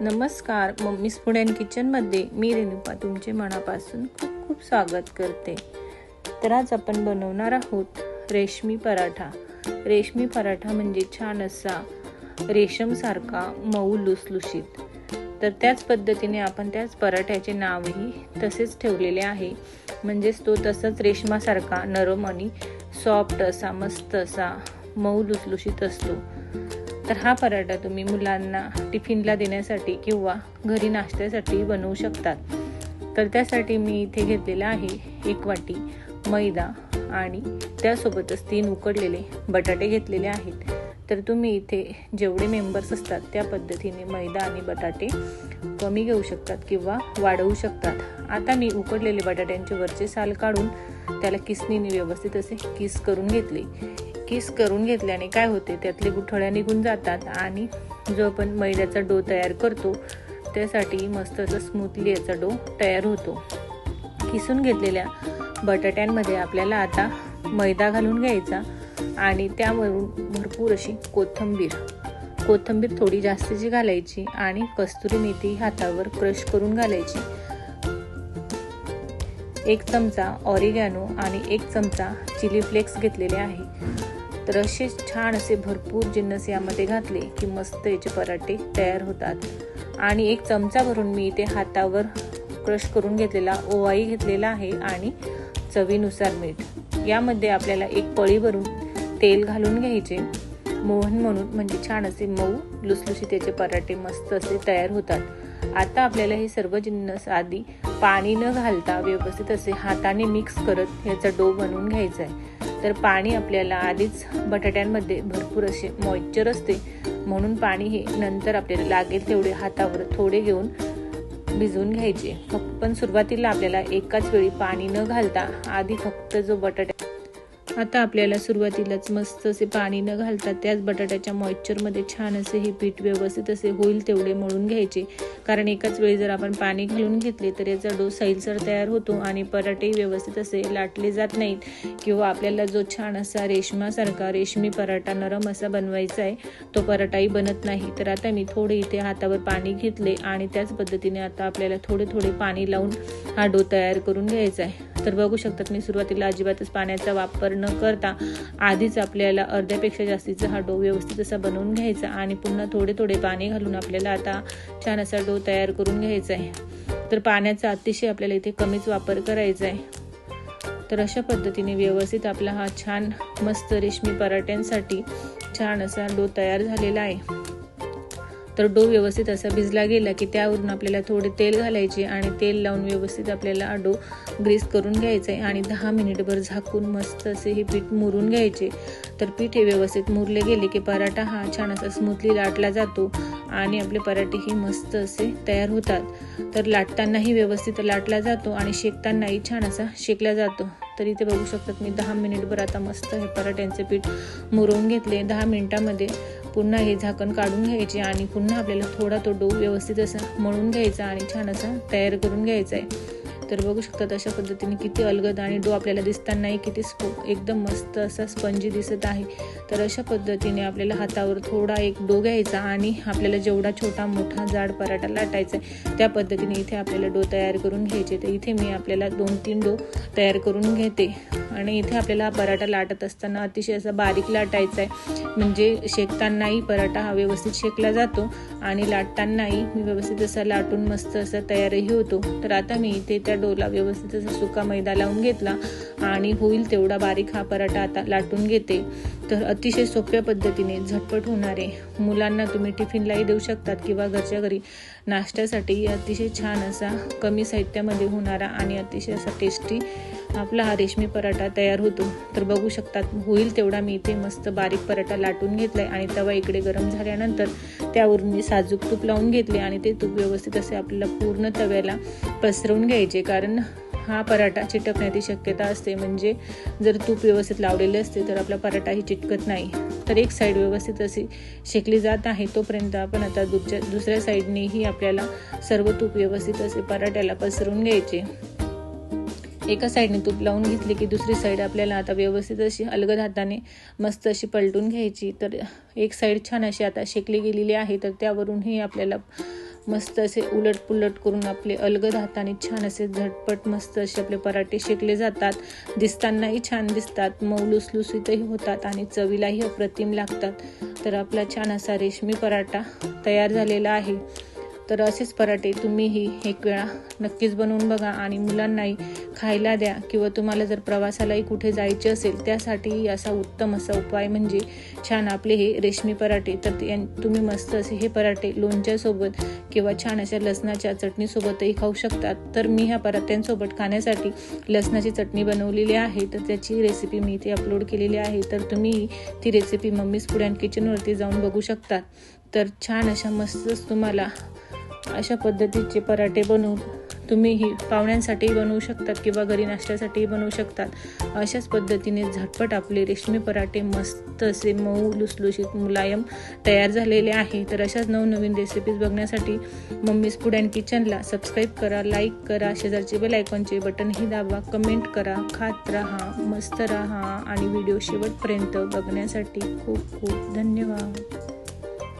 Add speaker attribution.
Speaker 1: नमस्कार mummies food and किचनमध्ये मी रेणुका तुमचे मनापासून खूप खूप स्वागत करते. तर आज आपण बनवणार आहोत रेशमी पराठा. रेशमी पराठा म्हणजे छान असा रेशमसारखा मऊ लुसलुशीत. तर त्याच पद्धतीने आपण त्याच पराठ्याचे नावही तसेच ठेवलेले आहे. म्हणजेच तो तसंच रेशमासारखा नरम आणि सॉफ्ट असा मस्त असा मऊ लुसलुशीत असतो. तर हा पराठा तुम्ही मुलांना टिफिनला देण्यासाठी किंवा घरी नाश्त्यासाठी बनवू शकतात. तर त्यासाठी मी इथे घेतलेला आहे एक वाटी मैदा आणि त्यासोबतच तीन उकडलेले बटाटे घेतलेले आहेत. तर तुम्ही इथे जेवढे मेंबर्स असतात त्या पद्धतीने मैदा आणि बटाटे कमी घेऊ शकतात किंवा वाढवू शकतात. आता मी उकडलेले बटाट्यांचे वरचे साल काढून त्याला किसनीने व्यवस्थित असे किस करून घेतले. किस करून घेतल्याने काय होते त्यातले गुठळ्या निघून जातात आणि जो आपण मैद्याचा डो तयार करतो त्यासाठी मस्त असं स्मूथली याचा डो तयार होतो. किसून घेतलेल्या बटाट्यांमध्ये आपल्याला आता मैदा घालून घ्यायचा आणि त्यावरून भरपूर अशी कोथिंबीर. कोथिंबीर थोडी जास्तीची घालायची आणि कस्तुरी मेथी हातावर क्रश करून घालायची. एक चमचा ऑरिगॅनो आणि एक चमचा चिली फ्लेक्स घेतलेले आहे. तर असे छान असे भरपूर जिन्नस यामध्ये घातले की मस्त याचे पराठे तयार होतात. आणि एक चमचा भरून मी इथे हातावर क्रश करून घेतलेला ओवाई घेतलेला आहे आणि चवीनुसार मीठ. यामध्ये आपल्याला एक पळी भरून तेल घालून घ्यायचे. मोहन म्हणून म्हणजे छान असे मऊ लुसलुशीत त्याचे पराठे मस्त असे तयार होतात. आता आपल्याला हे सर्व जिन्नस आधी पाणी न घालता व्यवस्थित असे हाताने मिक्स करत याचा डो बनवून घ्यायचा आहे. तर पाणी आपल्याला आधीच बटाट्यांमध्ये भरपूर असे मॉइश्चर असते. म्हणून पाणी हे नंतर आपल्याला लागेल तेवढे हातावर थोडे घेऊन भिजवून घ्यायचे. फक्त पण सुरुवातीला आपल्याला एकाच वेळी पाणी न घालता आधी फक्त जो बटाट्या आता आपल्याला सुरुवातीलाच मस्त असे पाणी न घालता त्याच बटाट्याच्या मॉइश्चरमध्ये छान असे हे पीठ व्यवस्थित असे होईल तेवढे मळून घ्यायचे. कारण एकाच वेळी जर आपण पाणी घालून घेतले तर याचा डो सैलसर तयार होतो आणि पराठेही व्यवस्थित असे लाटले जात नाहीत. किंवा आपल्याला जो छान असा रेशमासारखा रेशमी पराठा नरम असा बनवायचा आहे तो पराठाही बनत नाही. तर आता मी थोडे इथे हातावर पाणी घेतले आणि त्याच पद्धतीने आता आपल्याला थोडे थोडे पाणी लावून हा डो तयार करून घ्यायचा आहे. तर बघू शकतात मी सुरुवातीला अजिबातच पाण्याचा वापर न करता आधीच आपल्याला अर्ध्यापेक्षा जास्तीचा हा डो व्यवस्थित असा बनवून घ्यायचा आणि पुन्हा थोडे थोडे पाणी घालून आपल्याला आता छान असा डो तयार करून घ्यायचा आहे. तर पाण्याचा अतिशय आपल्याला इथे कमीच वापर करायचा आहे. तर अशा पद्धतीने व्यवस्थित आपला हा छान मस्त रेशमी पराठ्यांसाठी छान असा डो तयार झालेला आहे. तर डो व्यवस्थित असा भिजला गेला की त्यावरून आपल्याला थोडे तेल घालायचे आणि तेल लावून व्यवस्थित आपल्याला डो ग्रीस करून घ्यायचं आहे आणि दहा मिनिटभर झाकून मस्त असे हे पीठ मुरून घ्यायचे. तर पीठ हे व्यवस्थित मुरले गेले की पराठा हा छान असा स्मूथली लाटला जातो आणि आपले पराठेही मस्त असे तयार होतात. तर लाटतानाही व्यवस्थित लाटला जातो आणि शेकतानाही छान असा शेकला जातो. तर इथे बघू शकतात मी दहा मिनिटभर आता मस्त हे पराठ्यांचे पीठ मुरवून घेतले. दहा मिनिटामध्ये पुन्हा हे झाकण काढून घ्यायचे आणि पुन्हा आपल्याला थोडा तो डो व्यवस्थित असा मळून घ्यायचा आणि छान असा तयार करून घ्यायचा आहे. तर बघू शकतात अशा पद्धतीने किती अलगद आणि डो आपल्याला दिसतानाही किती स्पो एकदम मस्त असा स्पंजी दिसत आहे. तर अशा पद्धतीने आपल्याला हातावर थोडा एक डो घ्यायचा आणि आपल्याला जेवढा छोटा मोठा जाड पराठा लाटायचा आहे त्या पद्धतीने इथे आपल्याला डो तयार करून घ्यायचे. तर इथे मी आपल्याला दोन तीन डो तयार करून घेते. आणि इथे आपल्याला हा पराठा लाटत असताना अतिशय असा बारीक लाटायचा आहे. म्हणजे शेकतानाही पराठा हा व्यवस्थित शेकला जातो आणि लाटतानाही मी व्यवस्थित असा लाटून मस्त असा तयारही होतो. तर आता मी इथे त्या डोला व्यवस्थित असा सुका मैदा लावून घेतला आणि होईल तेवढा बारीक हा पराठा आता लाटून घेते. तर अतिशय सोप्या पद्धतीने झटपट होणारे मुलांना तुम्ही टिफिनलाही देऊ शकतात किंवा घरच्या घरी नाश्त्यासाठी अतिशय छान असा कमी साहित्यामध्ये होणारा आणि अतिशय असा टेस्टी आपला हा रेशमी पराठा तयार होतो. तर बघू शकतात होईल तेवढा. मी इथे मस्त बारीक पराठा लाटून घेतलाय आणि तवा इकडे गरम झाल्यानंतर त्यावरून मी साजूक तूप लावून घेतले आणि ते तूप व्यवस्थित असे आपल्याला पूर्ण तव्याला पसरवून घ्यायचे. कारण हा पराठा चिटकण्याची शक्यता असते. म्हणजे जर तूप व्यवस्थित लावलेले असते तर आपला पराठाही चिटकत नाही. तर एक साईड व्यवस्थित अशी शेकली जात आहे. तोपर्यंत आपण आता दुसऱ्या दुसऱ्या साईडनेही आपल्याला सर्व तूप व्यवस्थित असे पराठ्याला पसरून घ्यायचे. एका साईडने तूप लावून घेतले की दुसरी साईड आपल्याला आता व्यवस्थित अशी अलगद हाताने मस्त अशी पलटून घ्यायची. तर एक साईड छान अशी आता शेकली गेलेली आहे तर त्यावरूनही आपल्याला मस्त असे उलट पुलट करून आपले अलगद हाताने छान असे झटपट मस्त असे आपले पराठे शेकले जातात. दिसतानाही छान दिसतात मऊ लुसलुसीतही होतात आणि चवीलाही अप्रतिम लागतात. तर आपला छान असा रेशमी पराठा तयार झालेला आहे. तर असेच पराठे तुम्हीही एक वेळा नक्कीच बनवून बघा आणि मुलांनाही खायला द्या किंवा तुम्हाला जर प्रवासालाही कुठे जायचे असेल त्यासाठीही असा उत्तम असा उपाय म्हणजे छान आपले हे रेशमी पराठे. तर तुम्ही मस्त असे हे पराठे लोणच्यासोबत किंवा छान अशा लसणाच्या चटणीसोबतही खाऊ शकतात. तर मी ह्या पराठ्यांसोबत खाण्यासाठी लसणाची चटणी बनवलेली आहे. तर त्याची रेसिपी मी इथे अपलोड केलेली आहे. तर तुम्ही ती रेसिपी मम्मीज फूड अँड किचनवरती जाऊन बघू शकतात तर छान अशा मस्तच तुम्हाला अशा पद्धतीचे पराठे बनवून तुम्हीही पाहुण्यांसाठीही बनवू शकतात किंवा घरी नाश्त्यासाठीही बनवू शकतात. अशाच पद्धतीने झटपट आपले रेशमी पराठे मस्त असे मऊ लुसलुशीत मुलायम तयार झालेले आहे. तर अशाच नवनवीन रेसिपीज बघण्यासाठी मम्मीज फूड अँड किचनला सबस्क्राईब करा लाईक करा शेजारचे बेल आयकॉनचे बटनही दाबा कमेंट करा खात राहा मस्त राहा आणि व्हिडिओ शेवटपर्यंत बघण्यासाठी खूप खूप धन्यवाद.